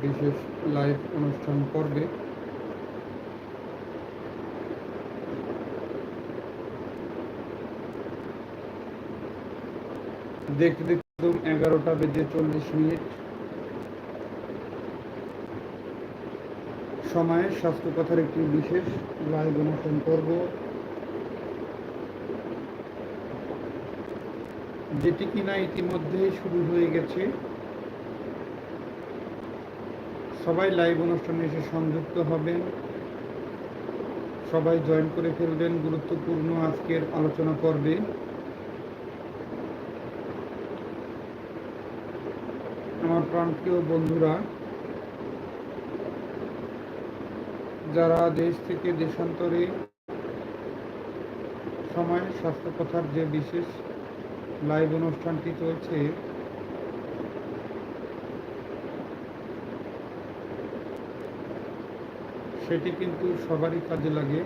বিশেষ লাইভ অনুষ্ঠান পর্বে দেখতে দেখতে এগারোটা বেজে চল্লিশ মিনিট। সময়ে স্বাস্থ্য কথার একটি বিশেষ লাইভ অনুষ্ঠান পর্ব যেটি কিনা ইতিমধ্যেই শুরু হয়ে গেছে। সবাই লাইভ অনুষ্ঠানে এসে সংযুক্ত হবেন। সবাই জয়েন করে ফেলবেন, গুরুত্বপূর্ণ আজকের আলোচনা পর্বে। আমার প্রাণপ্রিয় বন্ধুরা, যারা দেশ থেকে দেশান্তরে সময়, স্বাস্থ্য কথার যে বিশেষ লাইভ অনুষ্ঠানটি চলছে সেটি কিন্তু সবারই কাজে লাগে।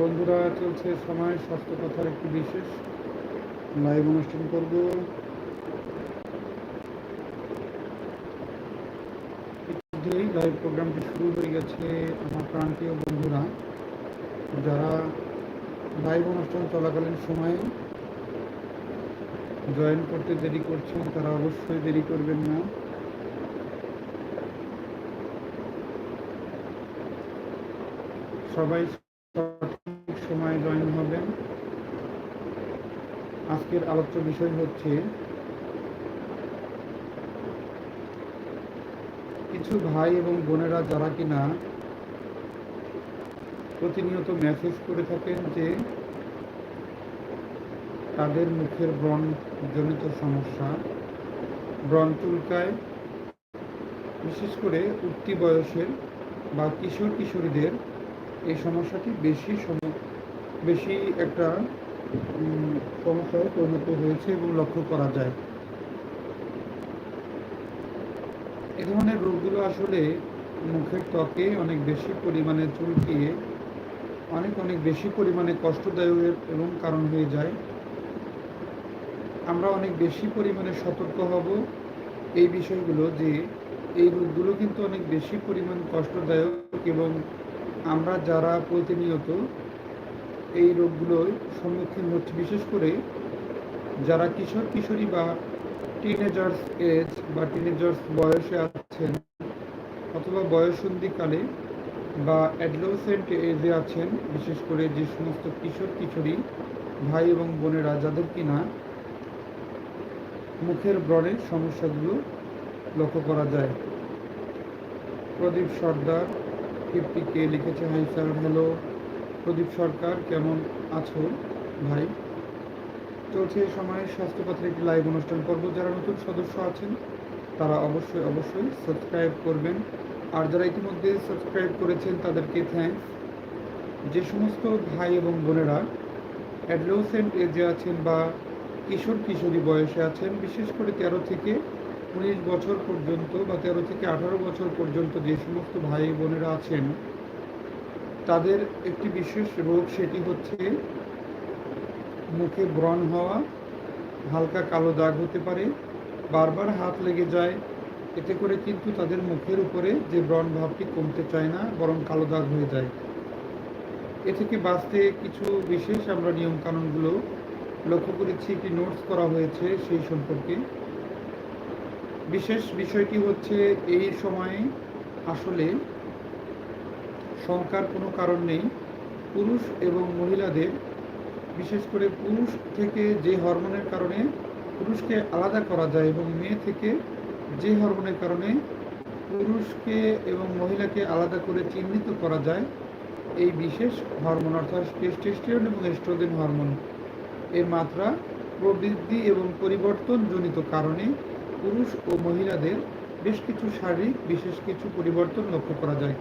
বন্ধুরা, চলছে সময় স্বাস্থ্য কথার একটি বিশেষ। লাইভ অনুষ্ঠান করব। লাইভ প্রোগ্রামটি শুরু হয়ে গেছে আমার প্রান্তীয় বন্ধুরা। যারা লাইভ অনুষ্ঠান চলাকালীন সময়ে জয়েন করতে দেরি করছেন, তারা অবশ্যই দেরি করবেন না। সবাই সঠিক সময়ে জয়েন হবেন। আজকের আলোচ্য বিষয় হচ্ছে কিছু ভাই এবং বোনেরা যারা কিনা প্রতিনিয়ত মেসেজ করে থাকেন যে তাদের মুখের ব্রণ জনিত সমস্যা, ব্রণ চুলকায়, বিশেষ করে উঠতি বয়সের বা কিশোর কিশোরীদের এই সমস্যাটি বেশি বেশি একটা সমস্যায় পরিণত হয়েছে এবং লক্ষ্য করা যায়। এ ধরনের রোগগুলো আসলে মুখের ত্বকে অনেক বেশি পরিমাণে চুলকিয়ে অনেক অনেক বেশি পরিমাণে কষ্টদায়ক এবং কারণ হয়ে যায়। আমরা অনেক বেশি পরিমাণে সতর্ক হব এই বিষয়গুলো যে এই রোগগুলো কিন্তু অনেক বেশি পরিমাণ কষ্টদায়ক এবং আমরা যারা প্রতিনিয়ত এই রোগগুলোর সম্মুখীন হচ্ছে, বিশেষ করে যারা কিশোর কিশোরী বা টিনেজার্স এজ বা টিনেজার্স বয়সে আছেন অথবা বয়সন্ধিকালে বা অ্যাডলোসেন্ট এজে আছেন, বিশেষ করে যে সমস্ত কিশোর কিশোরী ভাই এবং বোনেরা, যাদের কিনা মুখের ব্রণের সমস্যাগুলো লক্ষ্য করা যায়। প্রদীপ সর্দার ফিফটি কে লিখেছে hi sir, hello, Pradeep Sarkar, কেমন আছো ভাই? চলছে এই সময়ে স্বাস্থ্যপত্রের একটি লাইভ অনুষ্ঠান করব যারা নতুন সদস্য আছেন, তারা অবশ্যই অবশ্যই সাবস্ক্রাইব করবেন। আর যারা ইতিমধ্যে সাবস্ক্রাইব করেছেন, তাদেরকে থ্যাঙ্কস যে সমস্ত ভাই এবং বোনেরা অ্যাডলোসেন্ট এজে আছেন বা কিশোর কিশোরী বয়সে আছেন, বিশেষ করে তেরো থেকে উনিশ বছর পর্যন্ত বা তেরো থেকে আঠারো বছর পর্যন্ত যে সমস্ত ভাই বোনেরা আছেন, তাদের একটি বিশেষ রোগ সেটি হচ্ছে মুখে ব্রণ হওয়া, হালকা কালো দাগ হতে পারে, বারবার হাত লেগে যায়। এতে করে কিন্তু তাদের মুখের উপরে যে ব্রণ ভাবটি কমতে চায় না, বরং কালো দাগ হয়ে যায়। এ থেকে বাঁচতে কিছু বিশেষ আমরা নিয়মকানুনগুলো লক্ষ্য করেছি, একটি নোটস করা হয়েছে সেই সম্পর্কে। বিশেষ বিষয়টি হচ্ছে এই সময়ে আসলে শঙ্কার কোনো কারণ নেই। পুরুষ এবং মহিলাদের, বিশেষ করে পুরুষ থেকে যে হরমোনের কারণে পুরুষকে আলাদা করা যায় এবং মেয়ে থেকে যে হরমোনের কারণে পুরুষকে এবং মহিলাকে আলাদা করে চিহ্নিত করা যায়, এই বিশেষ হরমোন অর্থাৎ টেস্টোস্টেরন এবং এস্ট্রোজেন হরমোন। এর মাত্রা প্রবৃদ্ধি এবং পরিবর্তনজনিত কারণে পুরুষ ও মহিলাদের বেশ কিছু শারীরিক, বিশেষ কিছু পরিবর্তন লক্ষ্য করা যায়।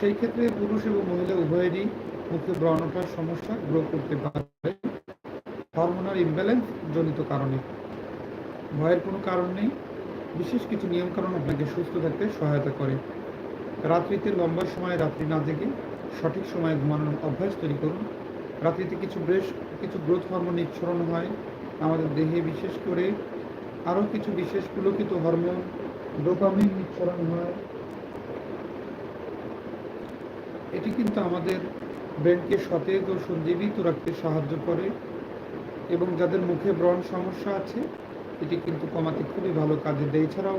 সেই ক্ষেত্রে পুরুষ এবং মহিলা উভয়েরই মুখে ব্রণ ওঠার সমস্যা গ্রো করতে পারে। হরমোনাল ইমব্যালেন্স জনিত কারণে। ভয়ের কোনো কারণ নেই। বিশেষ কিছু নিয়মকানুন আপনাকে সুস্থ থাকতে সহায়তা করে। রাত্রিতে লম্বা সময় রাত্রি না জেগে সঠিক সময়ে ঘুমানোর অভ্যাস তৈরি করুন। রাত্রিতে কিছু বেশ কিছু গ্রোথ হরমোন নিঃসরণ হয়। আমাদের দেহে বিশেষ করে আরও কিছু বিশেষ পুলকিত হরমোন ডোপামিন নিঃসরণ হয়। এটি কিন্তু আমাদের ব্রেনকে সতেজ ও সঞ্জীবিত রাখতে সাহায্য করে এবং যাদের মুখে ব্রণ সমস্যা আছে, এটি কিন্তু কমাতে খুবই ভালো কাজে দেয়। এছাড়াও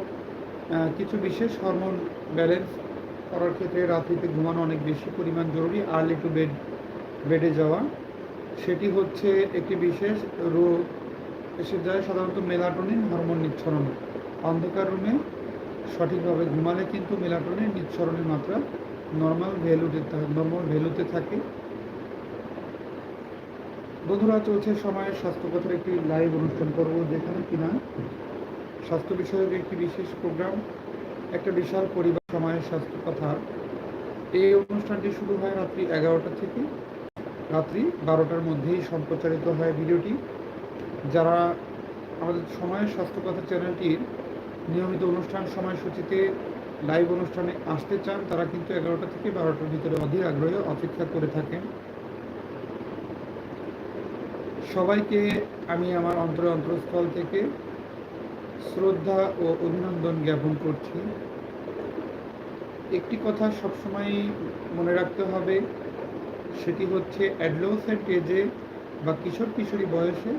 কিছু বিশেষ হরমোন ব্যালেন্স করার ক্ষেত্রে রাত্রিতে ঘুমানো অনেক বেশি পরিমাণ জরুরি। আর্লি টু বেড, বেডে যাওয়া, সেটি হচ্ছে একটি বিশেষ রোগ এসে যায় সাধারণত মেলাটোনিন হরমোন নিঃসরণ। অন্ধকার রুমে সঠিকভাবে ঘুমালে কিন্তু মেলাটোনিন নিঃসরণের মাত্রা নর্মাল ভ্যালুতে নর্মাল ভ্যালুতে থাকে। বন্ধুরা, চলছে সময়ের স্বাস্থ্যকথার একটি লাইভ অনুষ্ঠান করব যেখানে কিনা স্বাস্থ্য বিষয়ক একটি বিশেষ প্রোগ্রাম একটা বিশাল পরিবার সময়ের স্বাস্থ্য কথার এই অনুষ্ঠানটি শুরু হয় রাত্রি এগারোটা থেকে। রাত্রি বারোটার মধ্যেই সম্প্রচারিত হয় ভিডিওটি। যারা আমাদের সময়ের স্বাস্থ্য কথা চ্যানেলটির নিয়মিত অনুষ্ঠান সময়সূচিতে লাইভ অনুষ্ঠানে আসতে চান, তারা কিন্তু এগারোটা থেকে বারোটার ভিতরে অধীর আগ্রহে অপেক্ষা করে থাকেন। সবাইকে আমি আমার অন্তর অন্তরস্থল থেকে শ্রদ্ধা ও অভিনন্দন জ্ঞাপন করছি। একটি কথা সবসময় মনে রাখতে হবে, সেটি হচ্ছে অ্যাডলোসেন্ট এজে বা কিশোর কিশোরী বয়সে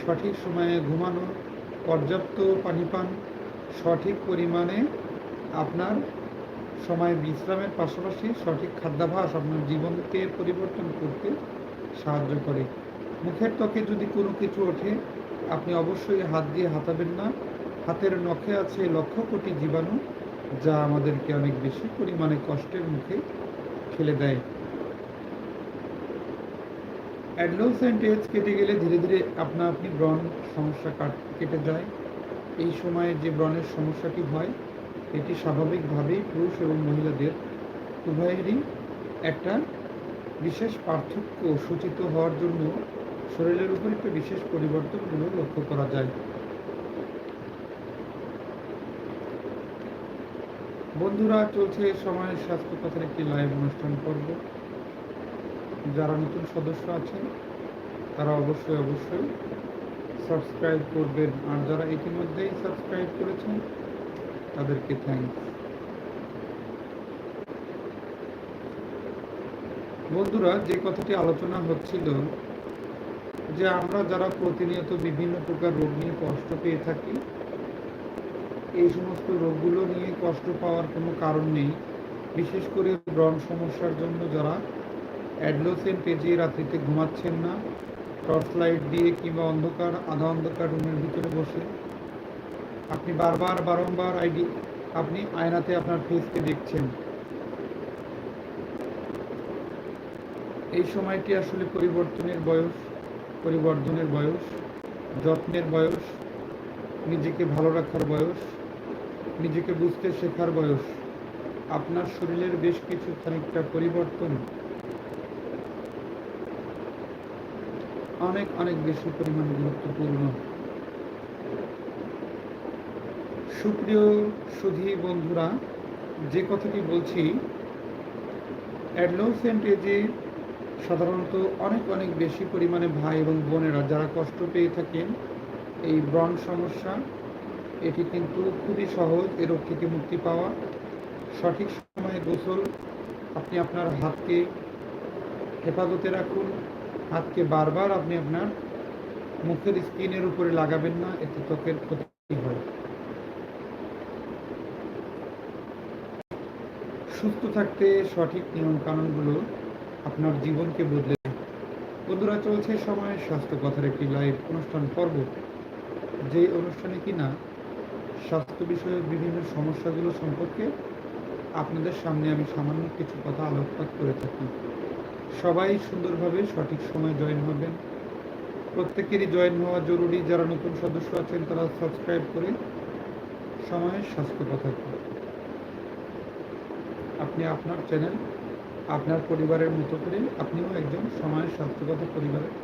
সঠিক সময়ে ঘুমানো, পর্যাপ্ত পানি পান সঠিক পরিমাণে আপনার সময় বিশ্রামের পাশাপাশি সঠিক খাদ্যাভ্যাস আপনার জীবনকে পরিবর্তন করতে সাহায্য করে। মুখের ত্বকে যদি কোনো কিছু ওঠে, আপনি অবশ্যই হাত দিয়ে হাতাবেন না। হাতের নখে আছে লক্ষ কোটি জীবাণু, যা আমাদেরকে অনেক বেশি পরিমাণে কষ্টের মুখে ফেলে দেয়। অ্যাডলোসেন্ট এজ কেটে গেলে ধীরে ধীরে আপনা আপনি ব্রণ সমস্যা কাট যায়। এই সময়ে যে ব্রণের সমস্যাটি হয়, এটি স্বাভাবিকভাবেই পুরুষ এবং মহিলাদের উভয়েরই একটা বিশেষ পার্থক্য সূচিত হওয়ার জন্য শরীরের উপর একটা বিশেষ পরিবর্তনগুলো লক্ষ্য করা যায়। বন্ধুরা, চলছে সময়ের স্বাস্থ্য কথার একটি লাইভ অনুষ্ঠান পর্ব। যারা নতুন সদস্য আছেন, তারা অবশ্যই অবশ্যই সাবস্ক্রাইব করবেন। আর যারা ইতিমধ্যেই সাবস্ক্রাইব করেছেন, তাদেরকে থ্যাংকস বন্ধুরা, যে কথাটি আলোচনা হচ্ছিল, যে আমরা যারা প্রতিনিয়ত বিভিন্ন প্রকার রোগ নিয়ে কষ্ট পেয়ে থাকি, এই সমস্ত রোগগুলো নিয়ে কষ্ট পাওয়ার কোনো কারণ নেই। বিশেষ করে ব্রণ সমস্যার জন্য যারা অ্যাডলোসেন্ট এজে রাত্রিতে ঘুমাচ্ছেন না। টর্চ লাইট দিয়ে কিংবা অন্ধকার, আধা অন্ধকার রুমের ভিতরে বসে। আপনি বারবার, বারংবার আইডি, আপনি আয়নাতে আপনার ফেসকে দেখছেন। এই সময়টি আসলে পরিবর্তনের বয়স, পরিবর্ধনের বয়স, যত্নের বয়স, নিজেকে ভালো রাখার বয়স, নিজেকে বুঝতে শেখার বয়স। আপনার শরীরের বেশ কিছু খানিকটা পরিবর্তন অনেক অনেক বেশি পরিমাণ গুরুত্বপূর্ণ। সুপ্রিয় সুধী বন্ধুরা, যে কথাটি বলছি অ্যাডলোসেন্ট এজে সাধারণত অনেক অনেক বেশি পরিমাণে ভাই এবং বোনেরা যারা কষ্ট পেয়ে থাকেন এই ব্রণ সমস্যা, এটি কিন্তু খুবই সহজ, এ রোগ থেকে মুক্তি পাওয়া। সঠিক সময়ে গোসল আপনি আপনার হাতকে হেফাজতে রাখুন হাতকে বারবার আপনি আপনার মুখের স্কিনের উপরে লাগাবেন না, এতে ত্বকের ক্ষতি হয়। সুস্থ থাকতে সঠিক নিয়ম কানুনগুলো আপনার জীবনকে বদলে। বন্ধুরা, চলছে সময়ের স্বাস্থ্য কথার একটি লাইভ অনুষ্ঠান পর্ব। যে অনুষ্ঠানে কিনা স্বাস্থ্য বিষয়ক বিভিন্ন সমস্যাগুলো সম্পর্কে আপনাদের সামনে আমি সামান্য কিছু কথা আলোকপাত করে থাকি। সবাই সুন্দরভাবে সঠিক সময় জয়েন হবেন। প্রত্যেকেরই জয়েন হওয়া জরুরি। যারা নতুন সদস্য আছেন, তারা সাবস্ক্রাইব করে সময়ের স্বাস্থ্য কথা আপনি আপনার চ্যানেল, আপনার পরিবারের মতো করে আপনিও একজন সময়ের স্বাস্থ্যগত পরিবারের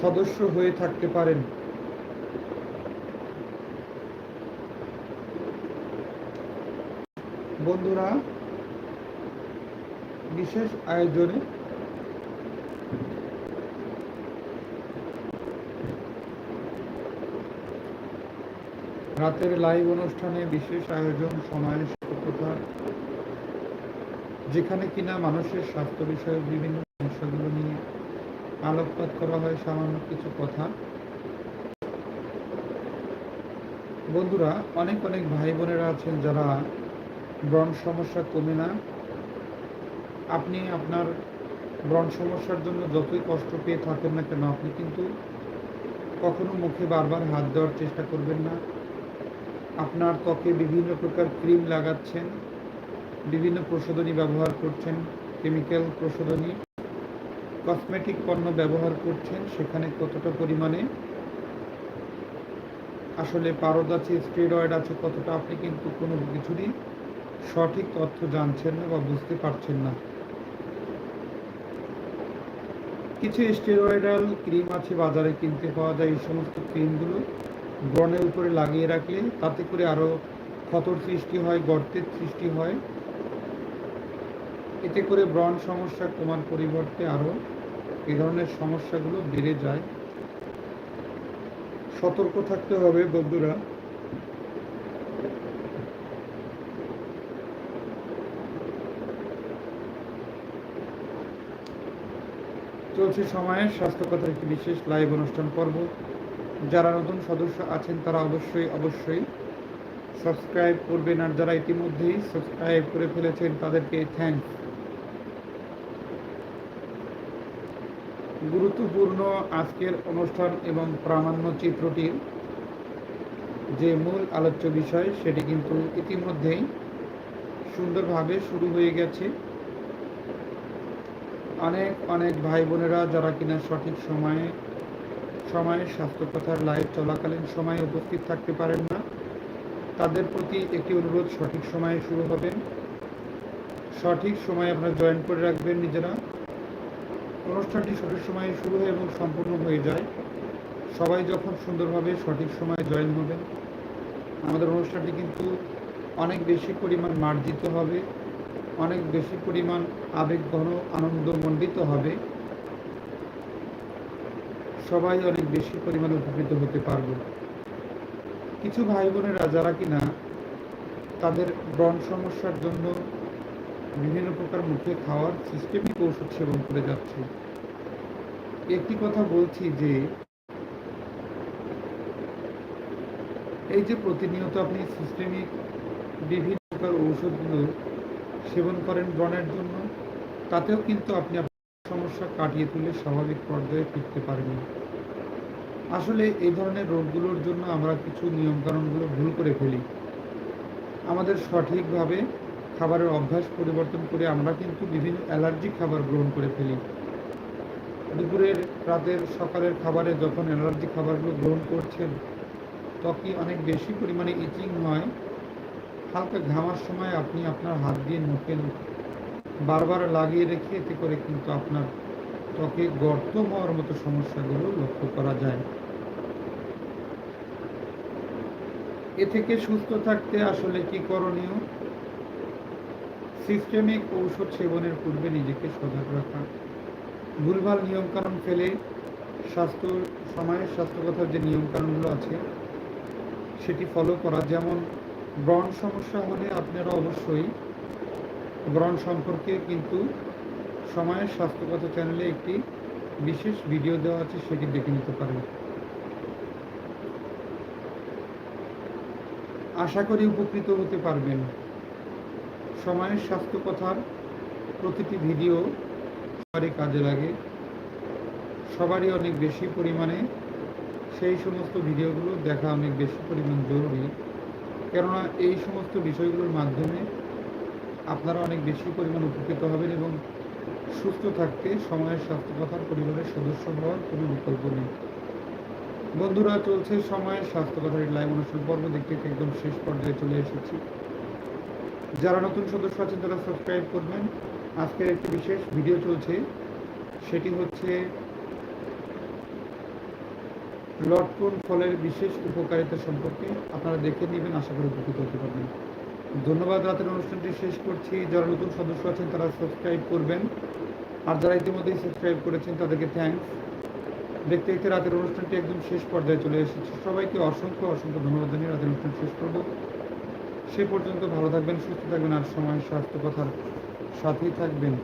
সদস্য হয়ে থাকতে পারেন। বন্ধুরা বিশেষ আয়োজনে রাতের লাইভ অনুষ্ঠানে বিশেষ আয়োজন সময়ের কথা যেখানে কিনা মানুষের স্বাস্থ্য বিষয়ক বিভিন্ন সমস্যাগুলো নিয়ে আলোকপাত করা হয়, সামান্য কিছু কথা। বন্ধুরা, অনেক অনেক ভাই বোনেরা আছেন যারা ব্রণ সমস্যা কমে না। আপনি আপনার ব্রণ সমস্যার জন্য যতই কষ্ট পেয়ে থাকেন না কেন, আপনি কিন্তু কখনো মুখে বারবার হাত দেওয়ার চেষ্টা করবেন না। আপনার ত্বকে বিভিন্ন প্রকার ক্রিম লাগাচ্ছেন, বিভিন্ন প্রসাধনী ব্যবহার করছেন, কেমিক্যাল প্রসাধনী কসমেটিক পণ্য ব্যবহার করছেন, সেখানে কতটা পরিমাণে আসলে পারদ আছে, স্টেরয়েড আছে, কতটা আপনি কিন্তু কোনো কিছুরই সঠিক তথ্য জানছেন না বা বুঝতে পারছেন না। কিছু স্টেরয়েডাল ক্রিম আছে বাজারে কিনতে পাওয়া যায় এই সমস্ত ক্রিমগুলো ব্রণের উপরে লাগিয়ে রাখলে তাতে করে আরও ক্ষতর সৃষ্টি হয়, গর্তের সৃষ্টি হয়। এতে করে ব্রণ সমস্যা, কমার পরিবর্তে আরও এ ধরনের সমস্যাগুলো বেড়ে যায়। সতর্ক থাকতে হবে বন্ধুরা। চলছে সময়ে স্বাস্থ্যকথার একটি বিশেষ লাইভ অনুষ্ঠান পর্ব যারা নতুন সদস্য আছেন, তারা অবশ্যই অবশ্যই সাবস্ক্রাইব করবেন। আর যারা ইতিমধ্যেই সাবস্ক্রাইব করে ফেলেছেন, তাদেরকে থ্যাংকস গুরুত্বপূর্ণ আজকের অনুষ্ঠান এবং প্রামাণ্য চিত্রটির যে মূল আলোচ্য বিষয়, সেটি কিন্তু ইতিমধ্যেই সুন্দরভাবে শুরু হয়ে গেছে। অনেক অনেক ভাই বোনেরা যারা কিনা সঠিক সময়ে সময়ে স্বাস্থ্যকথার লাইভ চলাকালীন সময়ে উপস্থিত থাকতে পারেন না, তাদের প্রতি একটি অনুরোধ, সঠিক সময়ে শুরু হবে। সঠিক সময়ে আপনারা জয়েন করে রাখবেন নিজেরা। অনুষ্ঠানটি সঠিক সময়ে শুরু হয় এবং সম্পূর্ণ হয়ে যায়। সবাই যখন সুন্দরভাবে সঠিক সময়ে জয়েন হবেন আমাদের অনুষ্ঠানটি কিন্তু অনেক বেশি পরিমাণ মার্জিত হবে। অনেক বেশি পরিমাণ আবেগ, ঘন আনন্দমণ্ডিত হবে। সবাই অনেক বেশি পরিমাণে উপকৃত হতে পারবে। কিছু ভাই বোনেরা যারা কিনা তাদের ব্রণ সমস্যার জন্য বিভিন্ন প্রকার মুখে খাওয়ার সিস্টেমিক ওষুধ সেবন করে যাচ্ছে। একটি কথা বলছি যে, এই যে প্রতিনিয়ত আপনি সিস্টেমিক বিভিন্ন প্রকার ঔষধগুলো সেবন করেন ব্রণের জন্য, তাতেও কিন্তু আপনি আপনার সমস্যা কাটিয়ে তুলে স্বাভাবিক পর্যায়ে ফিরতে পারেন আসলে এই ধরনের রোগগুলোর জন্য আমরা কিছু নিয়মকানুনগুলো ভুল করে ফেলি। আমাদের সঠিকভাবে খাবারের অভ্যাস পরিবর্তন করে আমরা কিন্তু বিভিন্ন অ্যালার্জি খাবার গ্রহণ করে ফেলি। দুপুরের, রাতের, সকালের খাবারে যখন অ্যালার্জি খাবারগুলো গ্রহণ করছেন ত্বকে অনেক বেশি পরিমাণে ইচিং হয় হালকা ঘামার সময় আপনি আপনার হাত দিয়ে মুখে বারবার লাগিয়ে রেখে এতে করে কিন্তু আপনার ত্বকে গর্ত হওয়ার মতো সমস্যাগুলো লক্ষ্য করা যায়। এ থেকে সুস্থ থাকতে আসলে কি করণীয়? সিস্টেমিক ঔষধ সেবনের পূর্বে নিজেকে সজাগ রাখা। ভুলভাল নিয়মকানুন ফেলে স্বাস্থ্য, সময়ের স্বাস্থ্যগতার যে নিয়মকানুনগুলো আছে, সেটি ফলো করা। যেমন ব্রণ সমস্যা হলে আপনারা অবশ্যই ব্রণ সম্পর্কে কিন্তু সময়ের স্বাস্থ্যগত চ্যানেলে একটি বিশেষ ভিডিও দেওয়া আছে, সেটি দেখে নিতে পারেন। আশা করি উপকৃত হতে পারবেন। সময়ের স্বাস্থ্য কথার প্রতিটি ভিডিও সবারই কাজে লাগে। সবারই অনেক বেশি পরিমাণে। সেই সমস্ত ভিডিওগুলো দেখা অনেক বেশি পরিমাণ জরুরি। কেননা এই সমস্ত বিষয়গুলোর মাধ্যমে আপনারা অনেক বেশি পরিমাণ উপকৃত হবেন এবং সুস্থ থাকতে সময়ের স্বাস্থ্য কথার পরিবারের সদস্য হওয়ার কোনো বিকল্প নেই। বন্ধুরা, চলছে সময়ের স্বাস্থ্য কথার লাইভ অনুষ্ঠান পর্ব। দেখতে একদম শেষ পর্যায়ে চলে এসেছি। যারা নতুন সদস্য আছেন, তারা সাবস্ক্রাইব করবেন। আজকের একটি বিশেষ ভিডিও চলছে। সেটি হচ্ছে লটকন ফলের বিশেষ উপকারিতা সম্পর্কে আপনারা দেখে নেবেন, আশা করি উপকৃত হতে পারবেন। ধন্যবাদ, রাতের অনুষ্ঠানটি শেষ করছি। যারা নতুন সদস্য আছেন, তারা সাবস্ক্রাইব করবেন। আর যারা ইতিমধ্যেই সাবস্ক্রাইব করেছেন, তাদেরকে থ্যাঙ্কস দেখতে দেখতে রাতের অনুষ্ঠানটি একদম শেষ পর্যায়ে চলে এসেছে। সবাইকে অসংখ্য অসংখ্য ধন্যবাদ জানিয়ে রাতের অনুষ্ঠান শেষ করব। সে পর্যন্ত ভালো থাকবেন, সুস্থ থাকবেন, আর সময়, স্বাস্থ্য কথার সাথেই থাকবেন।